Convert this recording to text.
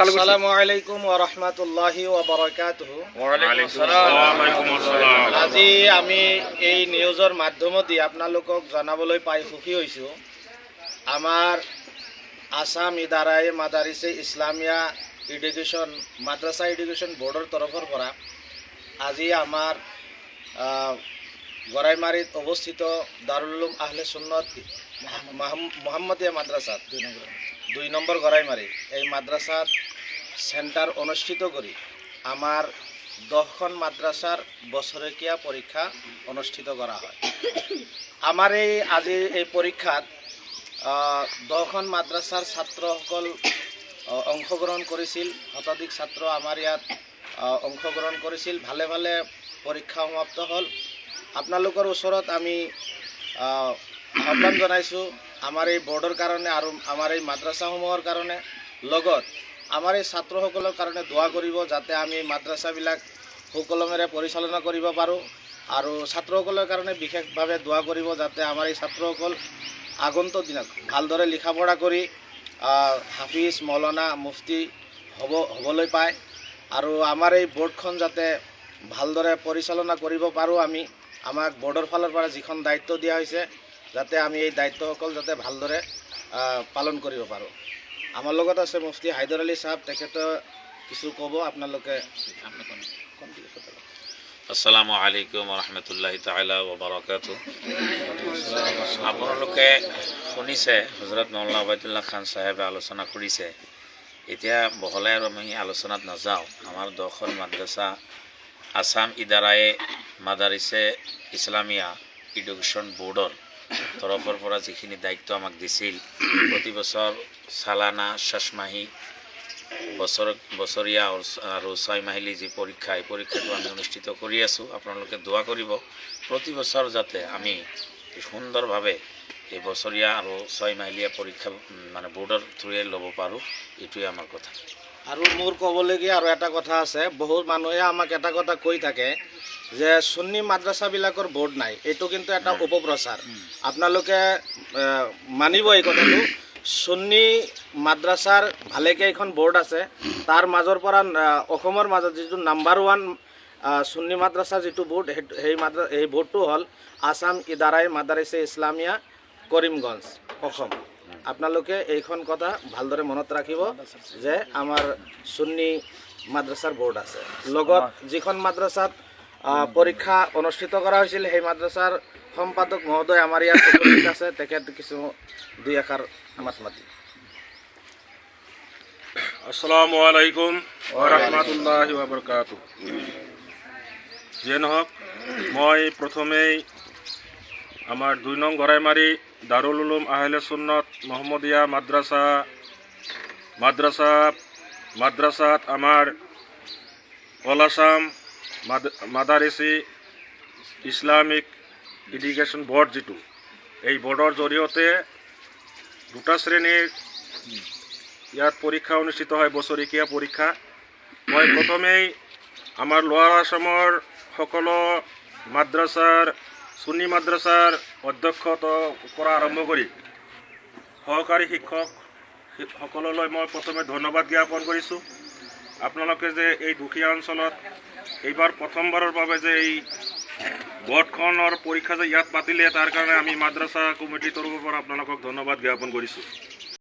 আসসালামু আলাইকুম ওয়া রাহমাতুল্লাহি ওয়া বারাকাতুহু। আজি আমি এই নিউজৰ মাধ্যমেদি আপোনালোকক জনাবলৈ পাই সুখী হৈছোঁ। আমাৰ আছাম ইদাৰাই মাদাৰিছে ইছলামিয়া এডুকেশ্যন মাদ্ৰাছা এডুকেশ্যন বৰ্ডৰ তৰফৰ পৰা। আজি আমাৰ অৱস্থিত দাৰুল উলুম আহলে সুন্নত মহাম- মোহাম্মদীয়া মাদ্ৰাছাত দুই নম্বৰ গৰাইমাৰী এই মাদ্ৰাছাত চেণ্টাৰ অনুষ্ঠিত কৰি আমাৰ দহখন মাদ্ৰাছাৰ বছৰেকীয়া পৰীক্ষা অনুষ্ঠিত কৰা হয়। আমাৰ এই আজিৰ এই পৰীক্ষাত দহখন মাদ্ৰাছাৰ ছাত্ৰসকল অংশগ্ৰহণ কৰিছিল। শতাধিক ছাত্ৰ আমাৰ ইয়াত অংশগ্ৰহণ কৰিছিল। ভালে ভালে পৰীক্ষা সমাপ্ত হ'ল। আপোনালোকৰ ওচৰত আমি আহ, আহ্বান জনাইছোঁ আমাৰ এই বৰ্ডৰ কাৰণে আৰু আমাৰ এই মাদ্ৰাছাসমূহৰ কাৰণে। লগত আমাৰ এই ছাত্ৰসকলৰ কাৰণে দোৱা কৰিব যাতে আমি মাদ্ৰাছাবিলাক সুকলমেৰে পৰিচালনা কৰিব পাৰোঁ আৰু ছাত্ৰসকলৰ কাৰণে বিশেষভাৱে দোৱা কৰিব যাতে আমাৰ এই ছাত্ৰসকল আগন্তুক দিনত ভালদৰে লিখা পঢ়া কৰি হাফিজ মৌলানা মুফতি হ'ব হ'বলৈ পায়। আৰু আমাৰ এই বৰ্ডখন যাতে ভালদৰে পৰিচালনা কৰিব পাৰোঁ আমি। আমাক বৰ্ডৰ ফালৰ পৰা যিখন দায়িত্ব দিয়া হৈছে, যাতে আমি এই দায়িত্বসকল যাতে ভালদৰে পালন কৰিব পাৰোঁ। আমাৰ লগত আছে মুফতি হাইদৰ আলী চাহাব তেখেতে কিছু ক'ব আপোনালোকে। আসসালামু আলাইকুম রহমতুল্লাহ তালা ওবরাকাত আপোনালোকে শুনিছে হজৰত মৌলানা আবাইদুল্লাহ খান চাহেবে আলোচনা কৰিছে। এতিয়া বহলাই আৰু আমি আলোচনাত নাযাওঁ। আমাৰ দহখন মাদ্ৰাছা আছাম ইদাৰাই মাদাৰিছে ইছলামিয়া এডুকেশ্যন বৰ্ডৰ তৰফৰ পৰা যিখিনি দায়িত্ব আমাক দিছিল, প্ৰতি বছৰ চালানা ষষ্মাহী বছৰ, বছৰীয়া আৰু- ছয় মাহিলী যি পৰীক্ষা, এই পৰীক্ষাটো আমি অনুষ্ঠিত কৰি আছোঁ। আপোনালোকে দোৱা কৰিব। প্ৰতি বছৰ যাতে আমি সুন্দৰভাৱে এই বছৰীয়া আৰু ছয় মাহিলীয়া পৰীক্ষা মানে বৰ্ডৰ থ্ৰুৱে ল'ব পাৰোঁ, এইটোৱে আমাৰ কথা। আৰু মোৰ ক'বলগীয়া আৰু এটা কথা আছে বহুত মানুহে আমাক এটা কথা কৈ থাকে যে চুন্নী মাদ্ৰাছাবিলাকৰ বৰ্ড নাই। এইটো কিন্তু এটা উপপ্ৰচাৰ। আপোনালোকে মানিব এই কথাটো। চুন্নী মাদ্ৰাছাৰ ভালেকেইখন বৰ্ড আছে। তাৰ মাজৰ পৰা অসমৰ মাজত যিটো নাম্বাৰ ওৱান চুন্নী মাদ্ৰাছা যিটো বৰ্ড সেই মাদ্ৰা সেই বৰ্ডটো হ'ল আছাম ইদাৰাই মাদাৰিছে ইছলামিয়া কৰিমগঞ্জ অসম। আপোনালোকে এইখন কথা ভালদৰে মনত ৰাখিব যে আমাৰ চুন্নী মাদ্ৰাছাৰ বৰ্ড আছে। লগত যিখন মাদ্ৰাছাত পৰীক্ষা অনুষ্ঠিত কৰা হৈছিল সেই মাদ্ৰাছাৰ সম্পাদক মহোদয় আমাৰ ইয়াত উপস্থিত আছে তেখেত কিছু দুই এষাৰ মাত মাতি। আসসালামু আলাইকুম ওরহমতুল্লাহ ওবরকাত যিয়ে নহওক মই প্ৰথমেই আমাৰ দুই নং গৰাইমাৰী দাৰুল উলুম আহলে সুন্নত মহম্মদিয়া মাদ্ৰাছা মাদ্ৰাছা মাদ্ৰাছাত আমাৰ অল আছাম মাদ- মাদাৰিচি ইছলামিক এডুকেশ্যন বৰ্ড যিটো। এই বৰ্ডৰ জৰিয়তে দুটা শ্ৰেণীৰ ইয়াত পৰীক্ষা অনুষ্ঠিত হয়, বছৰেকীয়া পৰীক্ষা। মই প্ৰথমেই আমাৰ লোৱাৰ আছামৰ সকলো মাদ্ৰাছাৰ, চুন্নী মাদ্ৰাছাৰ অধ্যক্ষত পৰা আৰম্ভ কৰি সহকাৰী শিক্ষক সকললৈ মই প্ৰথমে ধন্যবাদ জ্ঞাপন কৰিছোঁ। আপোনালোকে যে এই দুখীয়া অঞ্চলত এইবাৰ প্ৰথমবাৰৰ বাবে যে এই বৰ্ডখনৰ পৰীক্ষা যে ইয়াত পাতিলে তাৰ কাৰণে আমি মাদ্ৰাছা কমিটিৰ তৰফৰ পৰা আপোনালোকক ধন্যবাদ জ্ঞাপন কৰিছোঁ।